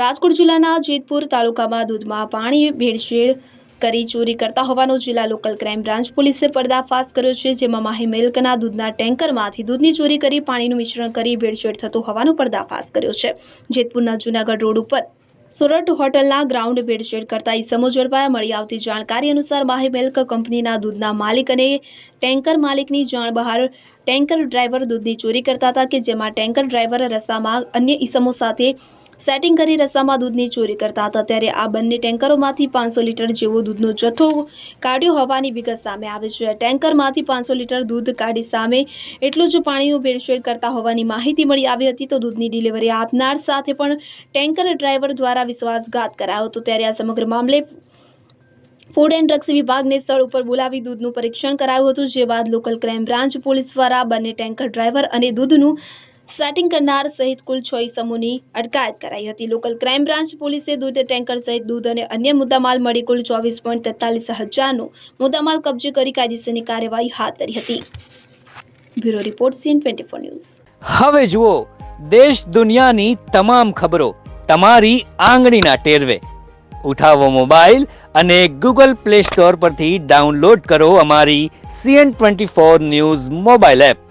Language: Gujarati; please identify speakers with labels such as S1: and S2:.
S1: રાજકોટ જિલ્લાના જેતપુર તાલુકામાં દૂધમાં પાણી, ભેળસેળ કરી ચોરી કરતા હોવાનો જિલ્લા લોકલ ક્રાઇમ બ્રાન્ચ પોલીસે પર્દાફાશ કર્યો છે, જેમાં માહી મિલ્કના દૂધના ટેન્કરમાંથી દૂધની ચોરી કરી પાણીનું મિશ્રણ કરી ભેળસેળ થતો હોવાનો પર્દાફાશ કર્યો છે. જેતપુરના જૂનાગઢ રોડ ઉપર સોરઠ હોટલના ગ્રાઉન્ડ ભેળસેળ કરતા ઈસમો ઝડપાયા, મળી આવતી જાણકારી અનુસાર માહી મિલ્ક કંપનીના દૂધના માલિક અને ટેન્કર માલિકની જાણ બહાર ટેન્કર ડ્રાઈવર દૂધની ચોરી કરતા હતા કે જેમાં ટેન્કર ડ્રાઈવર રસ્તામાં અન્ય ઈસમો સાથે સેટિંગ કરી રસ્તામાં દૂધની ચોરી કરતા હતા. ત્યારે આ બંને ટેન્કરોમાંથી પાંચસો લીટર જેવો દૂધનો જથ્થો કાઢ્યો હોવાની વિગત સામે આવે છે. ટેન્કરમાંથી પાંચસો લીટર દૂધ કાઢી સામે એટલું જ પાણીનું ભેળસેળ કરતા હોવાની માહિતી મળી આવી હતી તો દૂધની ડિલિવરી આપનાર સાથે પણ ટેન્કર ડ્રાઈવર દ્વારા વિશ્વાસઘાત કરાયો હતો. ત્યારે આ સમગ્ર મામલે ફૂડ એન્ડ ડ્રગ્સ વિભાગને સ્થળ ઉપર બોલાવી દૂધનું પરીક્ષણ કરાયું હતું. જે બાદ લોકલ ક્રાઇમ બ્રાન્ચ પોલીસ દ્વારા બંને ટેન્કર ડ્રાઈવર અને દૂધનું સેટિંગ કરનાર સહિત કુલ છ ઇસમોની અટકાયત કરાઈ હતી. લોકલ ક્રાઇમ બ્રાન્ચ પોલીસે દૂધ ટેન્કર સહિત દૂધ અને અન્ય મુદ્દામાલ મળી કુલ ચોવીસ પોઈન્ટ તેતાલીસ હજારનો મુદ્દામાલ કબજે કરી કાયદેસરની કાર્યવાહી હાથ ધરી હતી. Bureau report CN twenty four news.
S2: હવે જુઓ, દેશ દુનિયાની તમામ ખબરો તમારી આંગળીના ટેરવે. ઉઠાવો મોબાઈલ અને ગૂગલ પ્લે સ્ટોર પરથી ડાઉનલોડ કરો અમારી CN twenty four news mobile app.